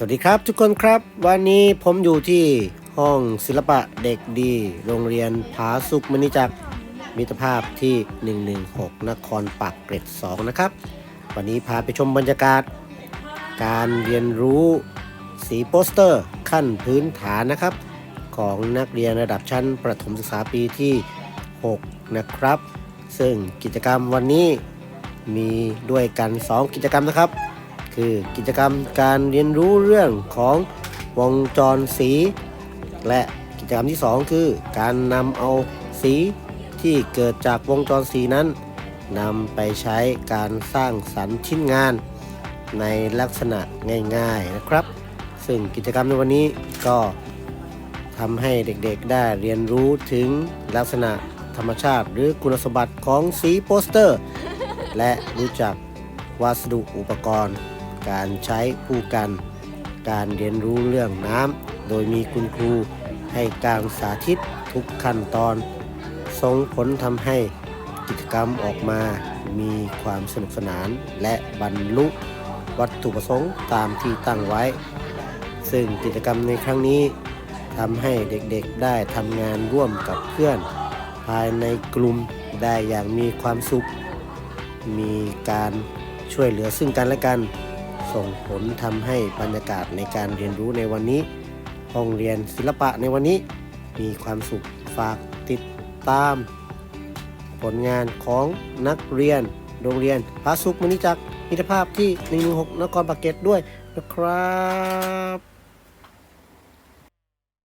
สวัสดีครับทุกคนครับ วันนี้ผมอยู่ที่ห้องศิลปะเด็กดี โรงเรียนผาสุกมณีจักรมิตรภาพที่ 116 นครปักเกร็ด 2 นะครับ วันนี้พาไปชมบรรยากาศ การเรียนรู้สีโปสเตอร์ขั้นพื้นฐานนะครับ ของนักเรียนระดับชั้นประถมศึกษาปีที่ 6 นะครับ ซึ่งกิจกรรมวันนี้มีด้วยกัน 2 กิจกรรมนะครับ คือกิจกรรมการเรียนรู้เรื่องของวงจรสี และกิจกรรมที่ 2 คือ การนำเอาสีที่เกิดจากวงจรสีนั้นนำไปใช้การสร้างสรรค์ชิ้นงาน ในลักษณะง่ายๆนะครับ ซึ่งกิจกรรมในวันนี้ก็ทำให้เด็กๆได้เรียนรู้ถึงลักษณะธรรมชาติ หรือคุณสมบัติของสีโปสเตอร์ และรู้จักวัสดุอุปกรณ์ การใช้ผู้กัน การเรียนรู้เรื่องน้ำโดยมีคุณครูให้การสาธิตทุกขั้นตอน ส่งผลทำให้กิจกรรมออกมามีความสนุกสนานและบรรลุวัตถุประสงค์ตามที่ตั้งไว้ ซึ่งกิจกรรมในครั้งนี้ทำให้เด็กๆได้ทำงานร่วมกับเพื่อน ภายในกลุ่มได้อย่างมีความสุข มีการช่วยเหลือซึ่งกันและกัน ส่งผลทำให้บรรยากาศในการเรียนรู้ในวันนี้ ห้องเรียนศิลปะในวันนี้ มีความสุขฝากติดตาม ผลงานของนักเรียนโรงเรียนพระสุขมณิจักรมิตรภาพที่ 116 นครปากเกร็ดด้วยนะครับ